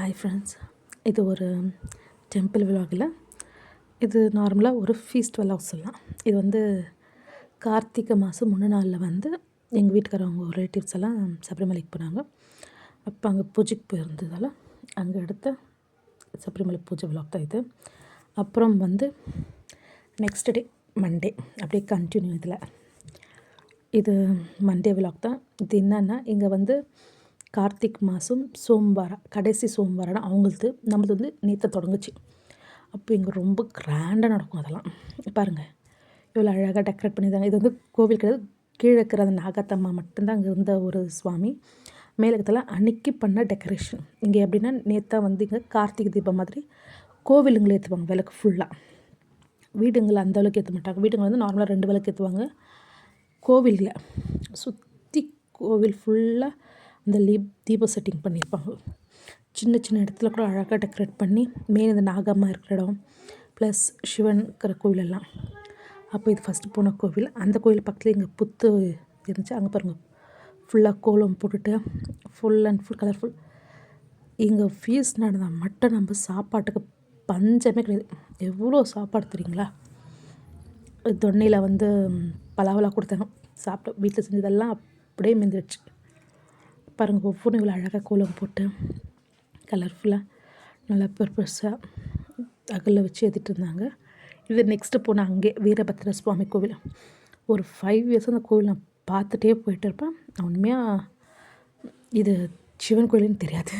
Hi friends இது ஒரு temple விலாகில் இது நார்மலாக ஒரு ஃபீஸ்ட் விலாக் சொல்லலாம். இது வந்து கார்த்திகை மாதம் முன்ன நாளில் வந்து எங்கள் வீட்டுக்காரவங்க ரிலேட்டிவ்ஸ் எல்லாம் சபரிமலைக்கு போனாங்க. அப்போ அங்கே பூஜைக்கு போயிருந்ததால் அங்கே எடுத்த சபரிமலை பூஜை விலாக் தான் இது. அப்புறம் வந்து நெக்ஸ்ட் டே மண்டே அப்படியே கண்டினியூ இதில். இது மண்டே விலாக் தான். இது என்னென்னா இங்கே வந்து கார்த்திக் மாதம் சோம்வாரம் கடைசி சோம்வாரம் அவங்களுக்கு நம்மளது வந்து நேற்று தொடங்குச்சு. அப்போ இங்கே ரொம்ப கிராண்டாக நடக்கும் அதெல்லாம். பாருங்கள் இவ்வளோ அழகாக டெக்கரேட் பண்ணியிருந்தாங்க. இது வந்து கோவில் கிடையாது கீழே இருக்கிற அந்த நாகத்தம்மா மட்டும்தான் அங்கே இருந்த ஒரு சுவாமி. மேலகத்தில் அன்னைக்கு பண்ண டெக்கரேஷன் இங்கே எப்படின்னா நேற்றா வந்து இங்கே கார்த்திகை தீபம் மாதிரி கோவிலுங்களை ஏற்றுவாங்க விளக்கு ஃபுல்லாக வீடுங்களை அந்த அளவுக்கு ஏற்ற மாட்டாங்க. வீடுங்களை வந்து நார்மலாக ரெண்டு விளக்கு ஏற்றுவாங்க. கோவிலில். சுற்றி கோவில் ஃபுல்லாக அந்த லீப் தீபம் செட்டிங் பண்ணியிருப்பாங்க. சின்ன சின்ன இடத்துல கூட அழகாக டெக்கரேட் பண்ணி மெயின் இந்த நாகம்மா இருக்கிற இடம் ப்ளஸ் சிவன் இருக்கிற கோவிலெல்லாம். அப்போ இது ஃபஸ்ட்டு போன கோவில். அந்த கோவில் பக்கத்தில் இங்கே புத்து இருந்துச்சு. அங்கே பாருங்கள் ஃபுல்லாக கோலம் போட்டுட்டு ஃபுல் அண்ட் ஃபுல் கலர்ஃபுல் இங்கே ஃபீஸ் நடந்தால் மட்டும் நம்ம சாப்பாட்டுக்கு பஞ்சமே கிடையாது. எவ்வளோ சாப்பாடு தெரியுங்களா? தொன்னையில் வந்து பலாவலாக கொடுத்தாங்க. சாப்பிட்டோம் வீட்டில் செஞ்சதெல்லாம் அப்படியே மிந்துடுச்சு பாருங்கள் ஒவ்வொன்றும் இவ்வளோ அழகாக கோலம் போட்டு கலர்ஃபுல்லாக நல்லா பர்பஸாக அகலில் வச்சு ஏற்றிட்டு இருந்தாங்க. இது நெக்ஸ்ட்டு போனால் அங்கே வீரபத்ர சுவாமி கோவில். ஒரு ஃபைவ் இயர்ஸ் அந்த கோவில் நான் பார்த்துட்டே போயிட்டு இருப்பேன். உண்மையாக இது சிவன் கோயிலுன்னு தெரியாது.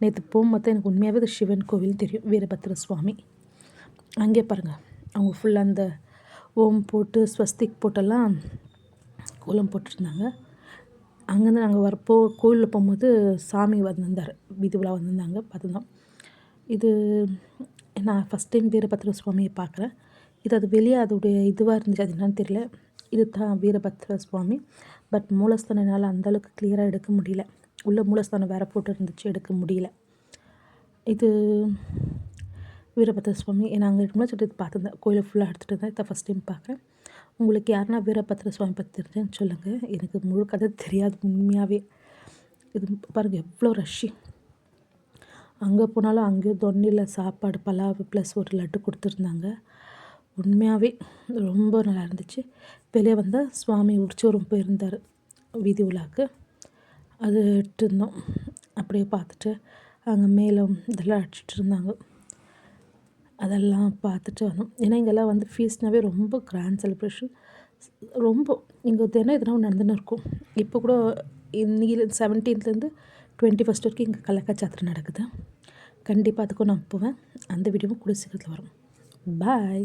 நேற்று போகும்போது எனக்கு உண்மையாகவே இது சிவன் கோவில்னு தெரியும் வீரபத்ர சுவாமி. அங்கே பாருங்கள் அவங்க ஃபுல்லாக அந்த ஓம் போட்டு ஸ்வஸ்திக் போட்டெல்லாம் கோலம் போட்டிருந்தாங்க அங்கேருந்து நாங்கள் வரப்போ கோயிலில் போகும்போது சாமி வந்திருந்தார். வீதி உலா வந்திருந்தாங்க பார்த்துருந்தோம் இது நான் ஃபஸ்ட் டைம் வீரபத்ர சுவாமியை பார்க்குறேன். இது அது வெளியே அதோடைய இதுவாக இருந்துச்சு அது என்னன்னு தெரியல. இது தான் வீரபத்ர சுவாமி பட் மூலஸ்தானம் என்னால் அந்தளவுக்கு கிளியராக எடுக்க முடியல. உள்ள மூலஸ்தானம் வேறு போட்டு இருந்துச்சு எடுக்க முடியல. இது வீரபத்ர சுவாமி நாங்கள் இருக்கும்போது சொல்லிட்டு பார்த்துருந்தேன். கோயிலை ஃபுல்லாக எடுத்துகிட்டு இருந்தேன் இதை ஃபஸ்ட் டைம் பார்க்குறேன். உங்களுக்கு யாருன்னா வீரபத்ர சுவாமி பற்றி தெரிஞ்சுன்னு சொல்லுங்கள் எனக்கு முழு கதை தெரியாது உண்மையாகவே இது பாருங்கள் எவ்வளோ ரஷ்ஷி அங்கே போனாலும் அங்கேயும் தொண்ணியில் சாப்பாடு பலாவு ப்ளஸ் ஒரு லட்டு கொடுத்துருந்தாங்க. உண்மையாகவே ரொம்ப நல்லா இருந்துச்சு. வெளியே வந்தால் சுவாமி உற்சவரம் போயிருந்தார் வீதி உலாக்கு அது இருந்தோம் அப்படியே பார்த்துட்டு அங்கே மேலும் இதெல்லாம் அடிச்சிட்டு இருந்தாங்க. அதெல்லாம் பார்த்துட்டு வந்தோம் ஏன்னா இங்கெல்லாம் வந்து ஃபீஸ்னாவே ரொம்ப கிராண்ட் செலிப்ரேஷன் ரொம்ப இங்கே தினம் எதனா ஒன்று நடந்துன்னு இருக்கும். இப்போ கூட இன்னைக்கு செவன்டீன்த்லேருந்து டுவெண்ட்டி ஃபஸ்ட் வரைக்கும் இங்கே கலக்கா சாத்திரை நடக்குது. கண்டிப்பாக அதுக்கும் நான் போவேன். அந்த வீடியோவும் கூட சீக்கிரத்தில் வரும். பாய்